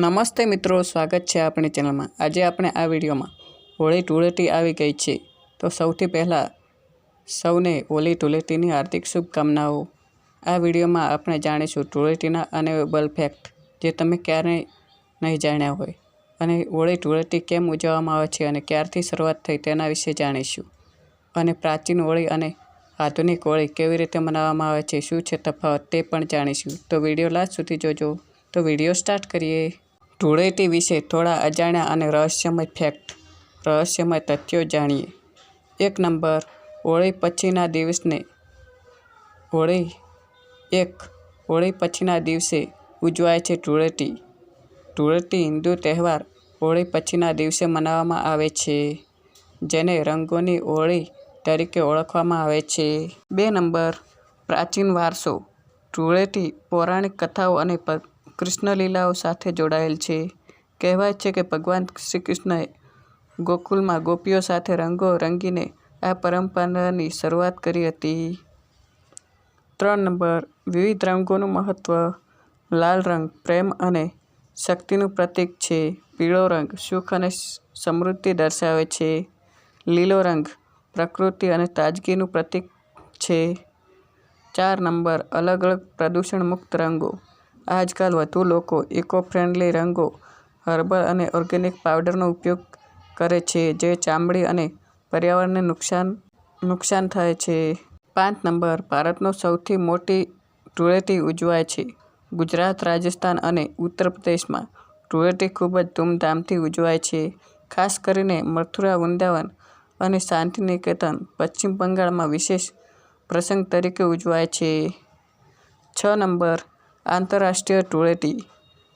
નમસ્તે મિત્રો, સ્વાગત છે આપણી ચેનલમાં. આજે આપણે આ વિડીયોમાં હોળી ધૂળેટી આવી ગઈ છે. તો સૌથી પહેલાં સૌને હોળી ધૂળેટીની હાર્દિક શુભકામનાઓ. આ વિડીયોમાં આપણે જાણીશું ધૂળેટીના અનેબલ ફેક્ટ, જે તમે ક્યારેય નહીં જાણ્યા હોય. અને હોળી ધૂળેટી કેમ ઉજવવામાં આવે છે અને ક્યારથી શરૂઆત થઈ તેના વિશે જાણીશું. અને પ્રાચીન હોળી અને આધુનિક હોળી કેવી રીતે મનાવવામાં આવે છે, શું છે તફાવત તે પણ જાણીશું. તો વીડિયો લાસ્ટ સુધી જોજો. તો વીડિયો સ્ટાર્ટ કરીએ. ધૂળેટી વિશે થોડા અજાણ્યા અને રહસ્યમય ફેક્ટ રહસ્યમય તથ્યો જાણીએ. એક નંબર, હોળી પછીના દિવસને, હોળી એક, હોળી પછીના દિવસે ઉજવાય છે ધૂળેટી. ધૂળેટી હિન્દુ તહેવાર હોળી પછીના દિવસે મનાવવામાં આવે છે, જેને રંગોની હોળી તરીકે ઓળખવામાં આવે છે. બે નંબર, પ્રાચીન વારસો. ધૂળેટી પૌરાણિક કથાઓ અને પ- કૃષ્ણલીલાઓ સાથે જોડાયેલ છે. કહેવાય છે કે ભગવાન શ્રી કૃષ્ણએ ગોકુલમાં ગોપીઓ સાથે રંગો રંગીને આ પરંપરાની શરૂઆત કરી હતી. ત્રણ નંબર. વિવિધ રંગોનું મહત્ત્વ લાલ રંગ પ્રેમ અને શક્તિનું પ્રતીક છે. પીળો રંગ સુખ અને સમૃદ્ધિ દર્શાવે છે. લીલો રંગ પ્રકૃતિ અને તાજગીનું પ્રતીક છે. ચાર નંબર. અલગ અલગ પ્રદૂષણ મુક્ત રંગો. આજકાલ વધુ લોકો ઇકો ફ્રેન્ડલી રંગો, હર્બલ અને ઓર્ગેનિક પાવડરનો ઉપયોગ કરે છે, જે ચામડી અને પર્યાવરણને નુકસાન નુકસાન થાય છે. પાંચ નંબર, ભારતનો સૌથી મોટી ધૂળેટી ઉજવાય છે. ગુજરાત, રાજસ્થાન અને ઉત્તર પ્રદેશમાં ધૂળેટી ખૂબ જ ધૂમધામથી ઉજવાય છે. ખાસ કરીને મથુરા, વૃંદાવન અને શાંતિનિકેતન પશ્ચિમ બંગાળમાં વિશેષ પ્રસંગ તરીકે ઉજવાય છે. છ નંબર આંતરરાષ્ટ્રીય ધૂળેટી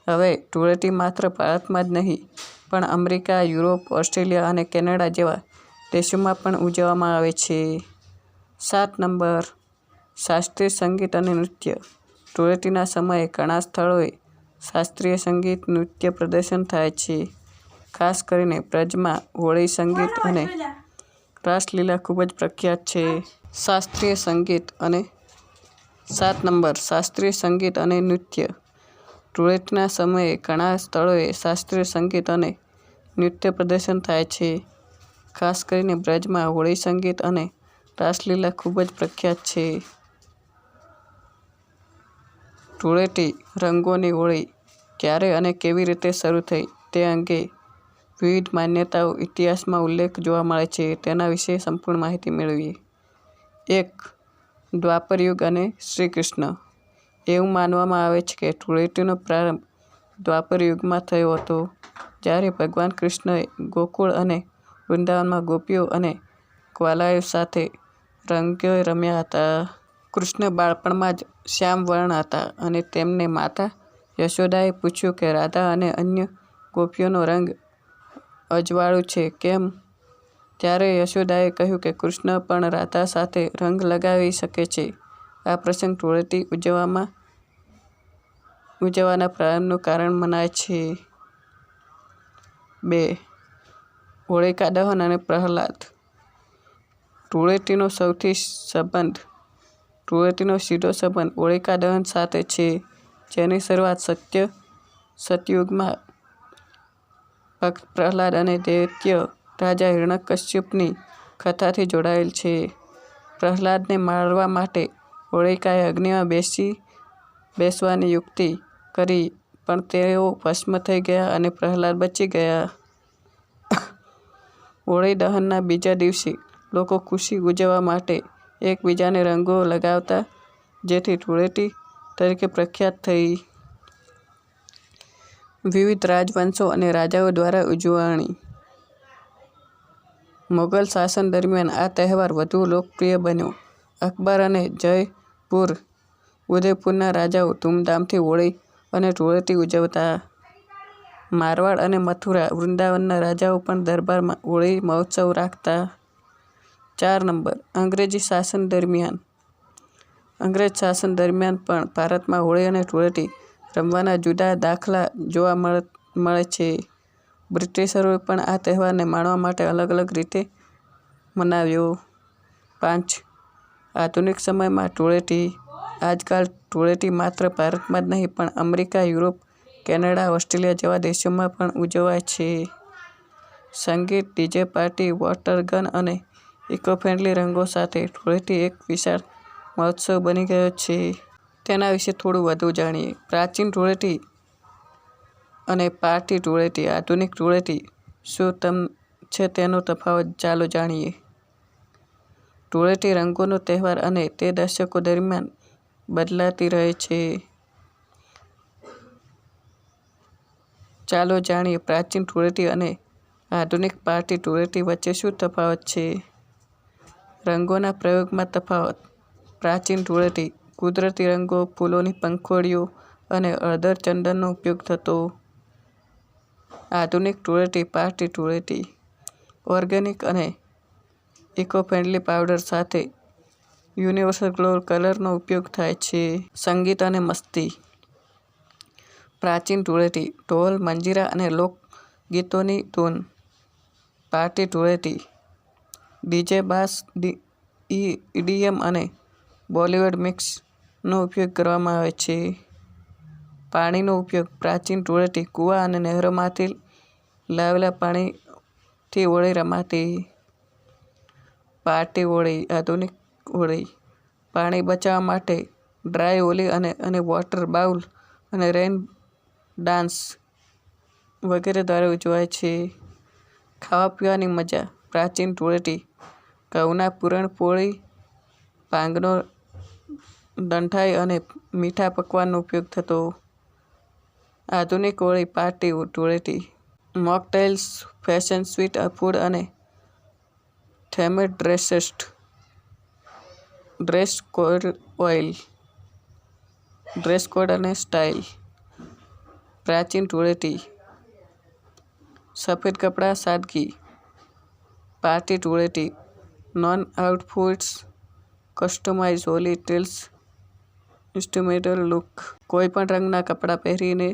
હવે ધૂળેટી માત્ર ભારતમાં જ નહીં, પણ અમેરિકા, યુરોપ, ઓસ્ટ્રેલિયા અને કેનેડા જેવા દેશોમાં પણ ઉજવવામાં આવે છે. સાત નંબર. શાસ્ત્રીય સંગીત અને નૃત્ય. ધૂળેટીના સમયે ઘણા સ્થળોએ શાસ્ત્રીય સંગીત નૃત્ય પ્રદર્શન થાય છે. ખાસ કરીને બ્રજમાં હોળી સંગીત અને રાસલીલા ખૂબ જ પ્રખ્યાત છે. શાસ્ત્રીય સંગીત અને સાત નંબર, શાસ્ત્રીય સંગીત અને નૃત્ય. ધૂળેટીના સમયે ઘણા સ્થળોએ શાસ્ત્રીય સંગીત અને નૃત્ય પ્રદર્શન થાય છે. ખાસ કરીને બ્રજમાં હોળી સંગીત અને રાસલીલા ખૂબ જ પ્રખ્યાત છે. ધૂળેટી રંગોની હોળી ક્યારે અને કેવી રીતે શરૂ થઈ તે અંગે વિવિધ માન્યતાઓ ઇતિહાસમાં ઉલ્લેખ જોવા મળે છે. તેના વિશે સંપૂર્ણ માહિતી મેળવીએ. એક દ્વાપર યુગ અને શ્રી કૃષ્ણ એવું માનવામાં આવે છે કે ધૂળેટીનો પ્રારંભ દ્વાપર યુગમાં થયો હતો, જ્યારે ભગવાન કૃષ્ણએ ગોકુળ અને વૃંદાવનમાં ગોપીઓ અને ગ્વાલાઓ સાથે રંગો રમ્યા હતા. કૃષ્ણ બાળપણમાં જ શ્યામ વર્ણ હતા અને તેમને માતા યશોદાએ પૂછ્યું કે, રાધા અને અન્ય ગોપીઓનો રંગ અજવાળું છે, કેમ ત્યારે યશોદાએ કહ્યું કે કૃષ્ણ પણ રાધા સાથે રંગ લગાવી શકે છે. આ પ્રસંગ ધૂળેટી ઉજવવામાં, ઉજવવાના પ્રારંભનું કારણ મનાય છે. બે, હોળિકા દહન અને પ્રહલાદ. ધૂળેટીનો સૌથી સંબંધ, ધૂળેટીનો સીધો સંબંધ હોળિકા દહન સાથે છે, જેની શરૂઆત સત્ય, સતયુગમાં ભક્ત પ્રહલાદ અને દૈત્ય રાજા હિરણ્યકશ્યપની કથાથી જોડાયેલ છે. પ્રહલાદને મારવા માટે હોળિકાએ અગ્નિમાં બેસી, બેસવાની યુક્તિ કરી, પણ તેઓ ભસ્મ થઈ ગયા અને પ્રહલાદ બચી ગયા. હોળી દહનના બીજા દિવસે લોકો ખુશી ઉજવવા માટે એકબીજાને રંગો લગાવતા, જેથી ધૂળેટી તરીકે પ્રખ્યાત થઈ. વિવિધ રાજવંશો અને રાજાઓ દ્વારા ઉજવણી મોગલ શાસન દરમિયાન આ તહેવાર વધુ લોકપ્રિય બન્યો. અકબર અને જયપુર ઉદયપુરના રાજાઓ ધૂમધામથી હોળી અને ધૂળેટી ઉજવતા. મારવાડ અને મથુરા વૃંદાવનના રાજાઓ પણ દરબારમાં હોળી મહોત્સવ રાખતા. ચાર નંબર, અંગ્રેજી શાસન દરમિયાન. અંગ્રેજ શાસન દરમિયાન પણ ભારતમાં હોળી અને ધૂળેટી રમવાના જુદા દાખલા જોવા મળે છે. બ્રિટિશરોએ પણ આ તહેવારને માણવા માટે અલગ અલગ રીતે મનાવ્યો. પાંચ. આધુનિક સમયમાં ધૂળેટી આજકાલ ધૂળેટી માત્ર ભારતમાં જ નહીં, પણ અમેરિકા, યુરોપ, કેનેડા, ઓસ્ટ્રેલિયા જેવા દેશોમાં પણ ઉજવાય છે. સંગીત, ડીજે પાર્ટી, વોટર ગન અને ઇકો ફ્રેન્ડલી રંગો સાથે ધૂળેટી એક વિશાળ મહોત્સવ બની ગયો છે. તેના વિશે થોડું વધુ જાણીએ. પ્રાચીન ધૂળેટી અને પાર્ટી ધૂળેટી આધુનિક ધૂળેટી શું તમ છે તેનો તફાવત ચાલો જાણીએ. ધૂળેટી રંગોનો તહેવાર અને તે દશકો દરમિયાન બદલાતી રહે છે. ચાલો જાણીએ પ્રાચીન ધૂળેટી અને આધુનિક પાર્ટી ધૂળેટી વચ્ચે શું તફાવત છે? રંગોના પ્રયોગમાં તફાવત. પ્રાચીન ધૂળેટી કુદરતી રંગો, ફૂલોની પંખોડીઓ અને અડધર ચંદનનો ઉપયોગ થતો આધુનિક ધૂળેટી પાર્ટી ધૂળેટી ઓર્ગેનિક અને ઇકો ફ્રેન્ડલી પાવડર સાથે યુનિવર્સલ ગ્લો કલરનો ઉપયોગ થાય છે. સંગીત અને મસ્તી. પ્રાચીન ધૂળેટી ઢોલ, મંજીરા અને લોકગીતોની ધૂન. Party Dhuleti DJ, bass EDM અને બોલિવૂડ મિક્સનો ઉપયોગ કરવામાં આવે છે. પાણીનો ઉપયોગ પ્રાચીન ધૂળેટી, કૂવા અને નહેરોમાંથી લાવેલા પાણીથી હોળી રમાતી પાર્ટી હોળી આધુનિક હોળી પાણી બચાવવા માટે ડ્રાય હોલી અને અને વોટર બાઉલ અને રેન ડાન્સ વગેરે દ્વારા ઉજવાય છે. ખાવા પીવાની મજા, પ્રાચીન ધૂળેટી, ઘઉંના પૂરણપોળી ભાંગનો દંઠાઈ અને મીઠા પકવાનનો ઉપયોગ થતો. આધુનિક Holi party Dhuleti mocktails, fashion sweet food અને themed dresses dress code oil, dress code અને સ્ટાઇલ, પ્રાચીન ધૂળેટી, સફેદ કપડાં, સાદગી, party Dhuleti non outfits customise Holi tales, instrumental look કોઈપણ રંગના કપડાં પહેરીને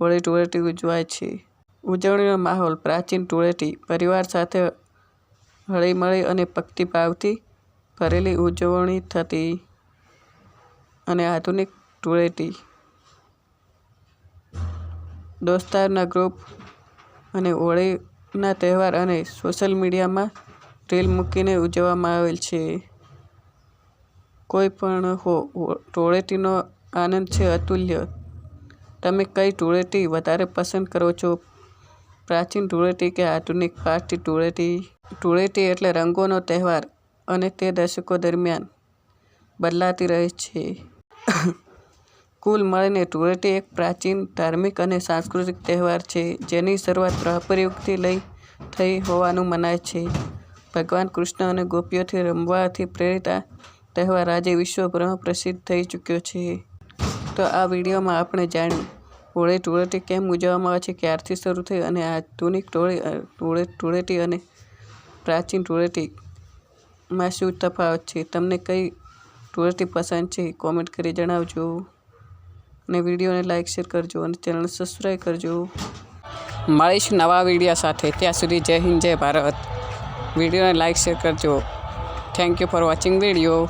હોળી ધૂળેટી ઉજવાય છે. ઉજવણીનો માહોલ પ્રાચીન ધૂળેટી પરિવાર સાથે હળીમળી અને ભક્તિભાવથી ભરેલી ઉજવણી થતી અને આધુનિક ધૂળેટી દોસ્તારના ગ્રુપ અને હોળીના તહેવાર અને સોશિયલ મીડિયામાં રીલ મૂકીને ઉજવવામાં આવેલ છે. કોઈ પણ હો ધૂળેટીનો આનંદ છે અતુલ્ય તમે કઈ ધૂળેટી વધારે પસંદ કરો છો? પ્રાચીન ધૂળેટી કે આધુનિક પાર્ટી ધૂળેટી? ધૂળેટી એટલે રંગોનો તહેવાર અને તે દશકો દરમિયાન બદલાતી રહે છે. કુલ મળીને ધૂળેટી એક પ્રાચીન ધાર્મિક અને સાંસ્કૃતિક તહેવાર છે, જેની શરૂઆત દ્વાપર લઈ થઈ હોવાનું મનાય છે. ભગવાન કૃષ્ણ અને ગોપીઓથી રમવાથી પ્રેરિત આ તહેવાર આજે વિશ્વભરમાં પ્રસિદ્ધ થઈ ચૂક્યો છે. તો આ વિડીયોમાં આપણે જાણ્યું હોળી ધૂળેટી કેમ ઉજવવામાં આવે છે, ક્યારથી શરૂ થઈ અને આધુનિક ટોળી ધૂળે ધૂળેટી અને પ્રાચીન ધૂળેટીમાં શું તફાવત છે, તમને કઈ ધૂળેટી પસંદ છે કોમેન્ટ કરી જણાવજો. અને વિડીયોને લાઇક શેર કરજો અને ચેનલને સબસ્ક્રાઈબ કરજો. મળીશ નવા વીડિયો સાથે. ત્યાં સુધી જય હિન્દ, જય ભારત. વિડીયોને લાઇક શેર કરજો. Thank you for watching video